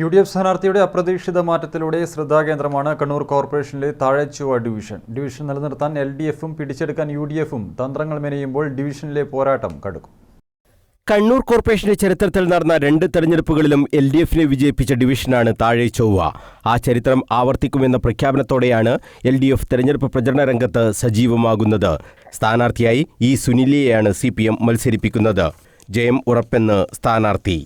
U D F സ്ഥാനാർത്ഥിയുടെ അപ്രതീക്ഷിത മാറ്റത്തിലൂടെ ശ്രദ്ധാകേന്ദ്രമാണ് കണ്ണൂർ കോർപ്പറേഷനിലെ താഴെച്ചുവ ഡിവിഷൻ. ഡിവിഷൻ നിലനിർത്താൻ എൽ ഡി എഫും പിടിച്ചെടുക്കാൻ യു ഡി എഫും തന്ത്രങ്ങൾ മെനയുമ്പോൾ ഡിവിഷനിലെ പോരാട്ടം കടുക്കും. കണ്ണൂർ കോർപ്പറേഷന്റെ ചരിത്രത്തിൽ നടന്ന രണ്ട് തെരഞ്ഞെടുപ്പുകളിലും എൽ ഡി എഫിനെ വിജയിപ്പിച്ച ഡിവിഷനാണ് താഴെ ചൊവ്വ ആ ചരിത്രം ആവർത്തിക്കുമെന്ന പ്രഖ്യാപനത്തോടെയാണ് എൽ ഡി എഫ് തെരഞ്ഞെടുപ്പ് പ്രചരണ രംഗത്ത് സജീവമാകുന്നത്. സ്ഥാനാർത്ഥിയായി ഇ സുനിലിയെയാണ് സി പി എം മത്സരിപ്പിക്കുന്നത്. ജയം ഉറപ്പെന്ന് സ്ഥാനാർത്ഥി.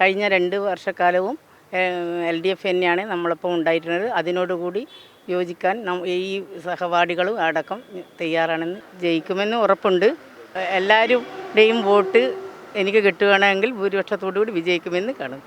കഴിഞ്ഞ രണ്ട് വർഷക്കാലവും എൽ ഡി എഫ് തന്നെയാണ് നമ്മളിപ്പോൾ ഉണ്ടായിരുന്നത്. അതിനോടുകൂടി യോജിക്കാൻ ഈ സഹപാഠികളും അടക്കം തയ്യാറാണെന്ന് ജയിക്കുമെന്ന് ഉറപ്പുണ്ട്. എല്ലാവരുടെയും വോട്ട് എനിക്ക് കിട്ടുകയാണെങ്കിൽ ഭൂരിപക്ഷത്തോടു കൂടി വിജയിക്കുമെന്ന് കാണും.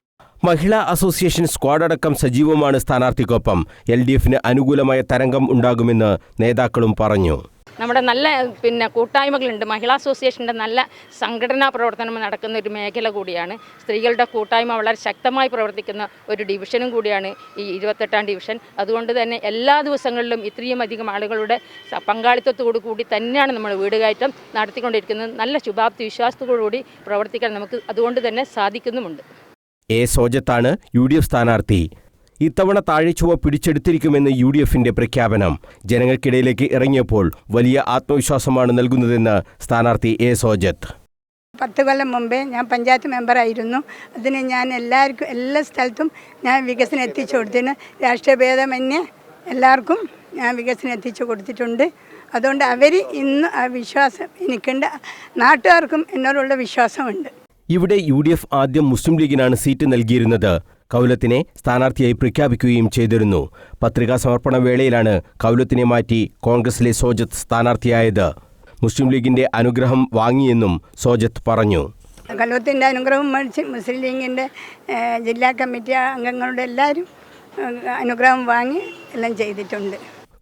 മഹിളാ അസോസിയേഷൻ സ്ക്വാഡ് അടക്കം സജീവമാണ് സ്ഥാനാർത്ഥിക്കൊപ്പം. എൽ ഡി എഫിന് അനുകൂലമായ തരംഗം ഉണ്ടാകുമെന്ന് നേതാക്കളും പറഞ്ഞു. നമ്മുടെ നല്ല പിന്നെ കൂട്ടായ്മകളുണ്ട്. മഹിളാ അസോസിയേഷന്റെ നല്ല സംഘടനാ പ്രവർത്തനം നടക്കുന്ന ഒരു മേഖല കൂടിയാണ്. സ്ത്രീകളുടെ കൂട്ടായ്മ വളരെ ശക്തമായി പ്രവർത്തിക്കുന്ന ഒരു ഡിവിഷനും കൂടിയാണ് ഈ ഇരുപത്തെട്ടാം ഡിവിഷൻ. അതുകൊണ്ട് തന്നെ എല്ലാ ദിവസങ്ങളിലും ഇത്രയും അധികം ആളുകളുടെ പങ്കാളിത്തത്തോടു കൂടി തന്നെയാണ് നമ്മൾ വീട് കയറ്റം നടത്തിക്കൊണ്ടിരിക്കുന്നത്. നല്ല ശുഭാപ്തി വിശ്വാസത്തോടു കൂടി പ്രവർത്തിക്കാൻ നമുക്ക് അതുകൊണ്ട് തന്നെ സാധിക്കുന്നുമുണ്ട്. എ സോജത്താണ് യു ഡി എഫ് സ്ഥാനാർത്ഥി. ഇത്തവണ താഴെച്ചുവ പിടിച്ചെടുത്തിരിക്കുമെന്ന് യു ഡി എഫിന്റെ പ്രഖ്യാപനം. ജനങ്ങൾക്കിടയിലേക്ക് ഇറങ്ങിയപ്പോൾ വലിയ ആത്മവിശ്വാസമാണ് നൽകുന്നതെന്ന് സ്ഥാനാർത്ഥി എ സോജത്ത്. പത്ത് കൊല്ലം മുമ്പേ ഞാൻ പഞ്ചായത്ത് മെമ്പറായിരുന്നു. അതിന് ഞാൻ എല്ലാവർക്കും എല്ലാ സ്ഥലത്തും ഞാൻ വികസനം എത്തിച്ചു കൊടുത്തിന് രാഷ്ട്രീയ ഭേദമന്യേ എല്ലാവർക്കും ഞാൻ വികസനം എത്തിച്ചു കൊടുത്തിട്ടുണ്ട്. അതുകൊണ്ട് അവർ ഇന്ന് ആ വിശ്വാസം എനിക്കുണ്ട്. നാട്ടുകാർക്കും എന്നോടുള്ള വിശ്വാസമുണ്ട്. ഇവിടെ യു ഡി എഫ് ആദ്യം മുസ്ലിം ലീഗിനാണ് സീറ്റ് നൽകിയിരുന്നത്. കൗലത്തിനെ സ്ഥാനാർത്ഥിയായി പ്രഖ്യാപിക്കുകയും ചെയ്തിരുന്നു. പത്രികാ സമർപ്പണ വേളയിലാണ് കൗലത്തിനെ മാറ്റി കോൺഗ്രസിലെ സോജത്ത് സ്ഥാനാർത്ഥിയായത്. മുസ്ലിം ലീഗിന്റെ അനുഗ്രഹം വാങ്ങിയെന്നും സോജത്ത് പറഞ്ഞു. കൗലത്തിന്റെ അനുഗ്രഹം മേടിച്ച് മുസ്ലിം ലീഗിന്റെ ജില്ലാ കമ്മിറ്റി അംഗങ്ങളുടെ എല്ലാവരും അനുഗ്രഹം വാങ്ങി എല്ലാം ചെയ്തിട്ടുണ്ട്.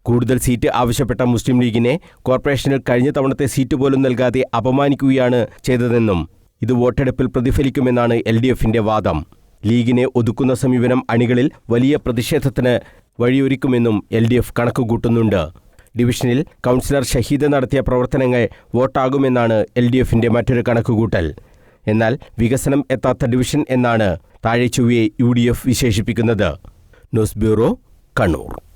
കൂടുതൽ സീറ്റ് ആവശ്യപ്പെട്ട മുസ്ലിം ലീഗിനെ കോർപ്പറേഷനിൽ കഴിഞ്ഞ തവണത്തെ സീറ്റ് പോലും നൽകാതെ അപമാനിക്കുകയാണ് ചെയ്തതെന്നും ഇത് വോട്ടെടുപ്പിൽ പ്രതിഫലിക്കുമെന്നാണ് എൽ വാദം. ലീഗിനെ ഒതുക്കുന്ന സമീപനം അണികളിൽ വലിയ പ്രതിഷേധത്തിന് വഴിയൊരുക്കുമെന്നും എൽ ഡി എഫ് കണക്കുകൂട്ടുന്നുണ്ട്. ഡിവിഷനിൽ കൗൺസിലർ ഷഹീദ് നടത്തിയ പ്രവർത്തനങ്ങൾ വോട്ടാകുമെന്നാണ് എൽ ഡി എഫിന്റെ മറ്റൊരു കണക്കുകൂട്ടൽ. എന്നാൽ വികസനം എത്താത്ത ഡിവിഷൻ എന്നാണ് താഴെച്ചുവയെ യു ഡി എഫ് വിശേഷിപ്പിക്കുന്നത്. News bureau Kannur.